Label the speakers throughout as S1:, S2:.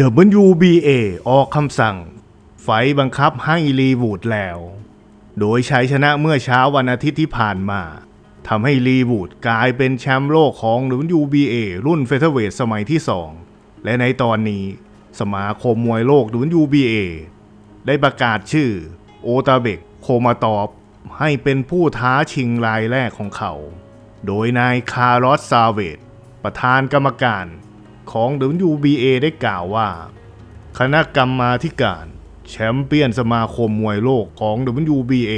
S1: WBA ออกคำสั่ง ไฟบังคับให้ลีวูดแล้ว โดยใชัยชนะเมื่อเช้าวันอาทิตย์ที่ผ่านมาทำให้ลีวูดกลายเป็นแชมป์โลกของ WBA รุ่นเฟเธอร์เวทสมัยที่ 2 และในตอนนี้ สมาคมมวยโลก WBA ได้ประกาศชื่อ โอตาเบกโคมาตอฟให้เป็นผู้ท้าชิงรายแรกของเขา โดยนายคาร์ลอสซาเวตประธานกรรมการ ของ WBA ได้กล่าวว่า คณะกรรมาธิการแชมเปี้ยนสมาคมมวยโลกของ WBA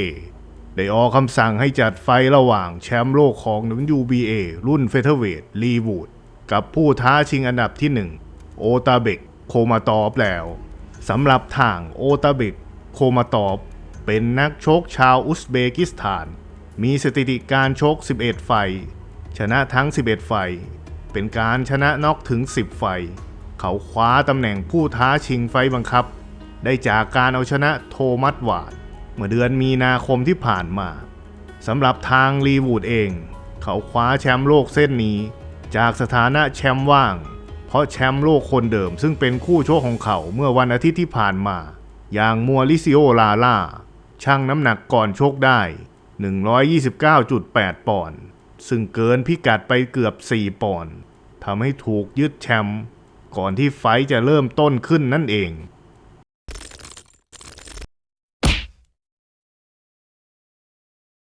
S1: ได้ออกคำสั่งให้จัดไฟระหว่างแชมป์โลกของ WBA รุ่นเฟเธอร์เวทลีวูดกับผู้ท้าชิงอันดับที่ 1 โอตาเบกโคมาตอฟแล้วสำหรับทางโอตาเบกโคมาตอฟเป็นนักชกชาวอุซเบกิสถาน มีสถิติการชก 11 ไฟ ชนะทั้ง 11 ไฟ เป็นการชนะน็อกถึง 10 ไฟ เขาคว้าตำแหน่งผู้ท้าชิงไฟบังคับ ได้จากการเอาชนะโทมัสวาดเมื่อเดือนมีนาคมที่ผ่านมาสำหรับทางลีวูดเอง เขาคว้าแชมป์โลกเส้นนี้ จากสถานะแชมป์ว่าง เพราะแชมป์โลกคนเดิมซึ่งเป็นคู่โชคของเขาเมื่อวันอาทิตย์ที่ผ่านมา อย่างมัวลิซิโอลาล่าชั่งน้ำหนักก่อนชกได้ 129.8 ปอนด์ซึ่งเกินพิกัดไปเกือบ 4 ปอนด์ ทำให้ถูกยึดแชมป์ก่อนที่ไฟจะเริ่มต้นขึ้นนั่นเอง